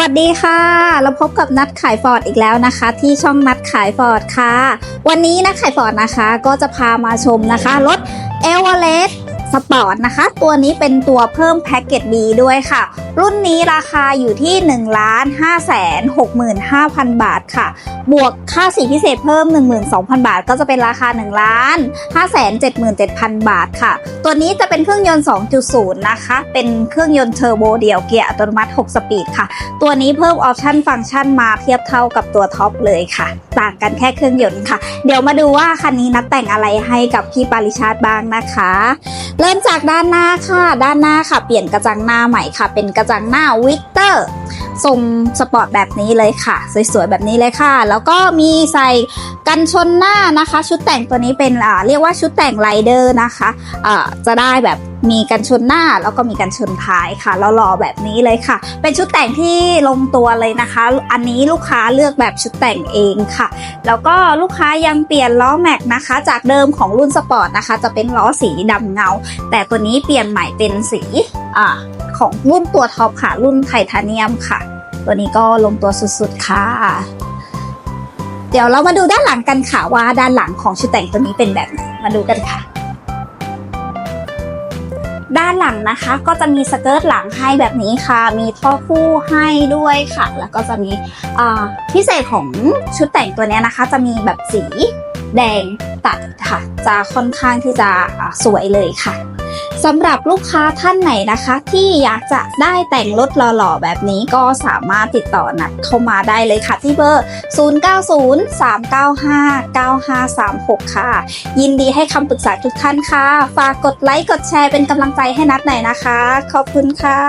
วัสดีค่ะ เราพบกับนัดขายฟอร์ดอีกแล้วนะคะ ที่ช่องนัดขายฟอร์ดค่ะ วันนี้นัดขายฟอร์ดนะคะ ก็จะพามาชมนะคะรถเอเวอเรสต์ สปอร์ตนะคะ ตัวนี้เป็นตัวเพิ่มแพ็กเกจ B ด้วยค่ะ รุ่นนี้ราคาอยู่ที่ 1 5 6 5 0 0 0 บาทค่ะ บวกค่าสีพิเศษเพิ่ม 12,000 บาท ก็จะเป็นราคา1ล้าน5 7 7 0 0 0 บาทค่ะ ตัวนี้จะเป็นเครื่องยนต์ 2.0 นะคะ เป็นเครื่องยนต์เทอร์โบเดี่ยวเกียร์อัตโนมัติ 6 สปีดค่ะ ตัวนี้เพิ่มออปชั่นฟังก์ชันมาเทียบเท่ากับตัวท็อปเลยค่ะ ต่างกันแค่เครื่องยนต์ค่ะ เดี๋ยวมาดูว่าคันนี้นัดแต่งอะไรให้กับพี่ปาริชาติบ้างนะคะเริ่มจากด้านหน้าค่ะ ด้านหน้าค่ะ เปลี่ยนกระจังหน้าใหม่ค่ะ เป็นกระจังหน้าวิกเตอร์ ทรงสปอร์ตแบบนี้เลยค่ะ สวยๆแบบนี้เลยค่ะ แล้วก็มีใส่กันชนหน้านะคะ ชุดแต่งตัวนี้เป็นอ่าเรียกว่าชุดแต่งไรเดอร์นะคะอ่าจะได้แบบมีกันชนหน้าแล้วก็มีกันชนท้ายค่ะแล้วรอแบบนี้เลยค่ะ เป็นชุดแต่งที่ลงตัวเลยนะคะ อันนี้ลูกค้าเลือกแบบชุดแต่งเองค่ะ แล้วก็ลูกค้ายังเปลี่ยนล้อแม็กนะคะ จากเดิมของรุ่นสปอร์ตนะคะ จะเป็นล้อสีดำเงา แต่ตัวนี้เปลี่ยนใหม่เป็นสีอ่าของรุ่นตัวท็อปค่ะรุ่นไทเทเนียมค่ะ ตัวนี้ก็ลงตัวสุดๆค่ะ เดี๋ยวเรามาดูด้านหลังกันค่ะว่าด้านหลังของชุดแต่งตัวนี้เป็นแบบไหนมาดูกันค่ะ ด้านหลังนะคะก็จะมีสเกิร์ตหลังให้แบบนี้ค่ะ มีท่อคู่ให้ด้วยค่ะ แล้วก็จะมีพิเศษของชุดแต่งตัวนี้นะคะ จะมีแบบสี แดงตัดค่ะ จะค่อนข้างที่จะสวยเลยค่ะสำหรับลูกค้าท่านไหนนะคะ ที่อยากจะได้แต่งรถหล่อๆแบบนี้ก็สามารถติดต่อนัดเข้ามาได้เลยค่ะ ที่เบอร์ 0903959536 ค่ะ ยินดีให้คำปรึกษาทุกท่านค่ะ ฝากกดไลค์กดแชร์เป็นกำลังใจให้นัดหน่อยนะคะ ขอบคุณค่ะ